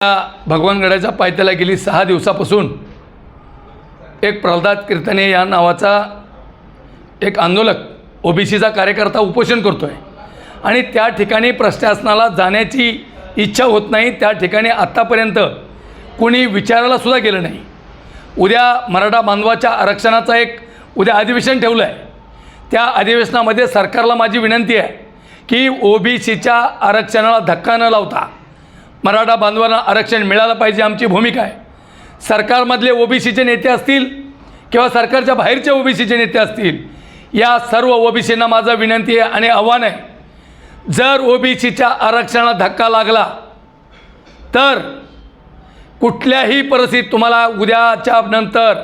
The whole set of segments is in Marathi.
भगवानगडाच्या पायथ्याला गेली सहा दिवसापासून एक प्रल्हाद कीर्तने या नावाचा एक आंदोलक ओबीसीचा कार्यकर्ता उपोषण करतो आहे आणि त्या ठिकाणी प्रशासनाला जाण्याची इच्छा होत नाही त्या ठिकाणी आत्तापर्यंत कुणी विचारायला सुद्धा गेलं नाही. उद्या मराठा बांधवाच्या आरक्षणाचा एक उद्या अधिवेशन ठेवलं आहे त्या अधिवेशनामध्ये सरकारला माझी विनंती आहे की ओबीसीच्या आरक्षणाला धक्का न लावता मराठा बांधवांना आरक्षण मिळालं पाहिजे आमची भूमिका आहे. सरकारमधले ओबीसीचे नेते असतील किंवा सरकारच्या बाहेरचे ओबीसीचे नेते असतील या सर्व ओबीसींना माझं विनंती आहे आणि आव्हान आहे. जर ओबीसीच्या आरक्षणाला धक्का लागला तर कुठल्याही परिस्थितीत तुम्हाला उद्याच्या नंतर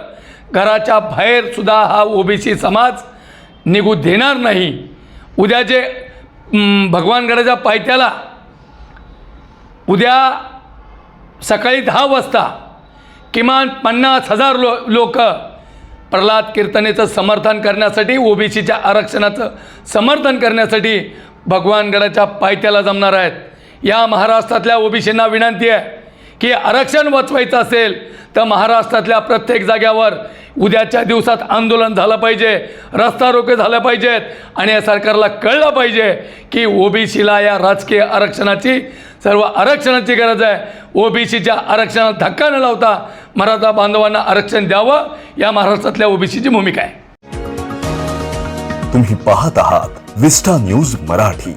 घराच्या बाहेरसुद्धा हा ओबीसी समाज निघू देणार नाही. उद्या जे भगवानगडाच्या पायथ्याला उद्या सकाळी दहा वाजता किमान पन्नास हजार लो लोक प्रल्हाद कीर्तनेचं समर्थन करण्यासाठी ओबीसीच्या आरक्षणाचं समर्थन करण्यासाठी भगवानगडाच्या पायथ्याला जमणार आहेत. या महाराष्ट्रातल्या ओबीसींना विनंती आहे की आरक्षण वाचवायचं असेल तर महाराष्ट्रातल्या प्रत्येक जाग्यावर उद्याच्या दिवसात आंदोलन झालं पाहिजे रस्ता रोके झालं पाहिजेत आणि या सरकारला कळलं पाहिजे की ओबीसीला या राजकीय आरक्षणाची सर्व आरक्षणाची गरज आहे. ओबीसीच्या आरक्षणाला धक्का न लावता मराठा बांधवांना आरक्षण द्यावं या महाराष्ट्रातल्या ओबीसीची भूमिका आहे. तुम्ही पाहत आहात विस्टा न्यूज मराठी.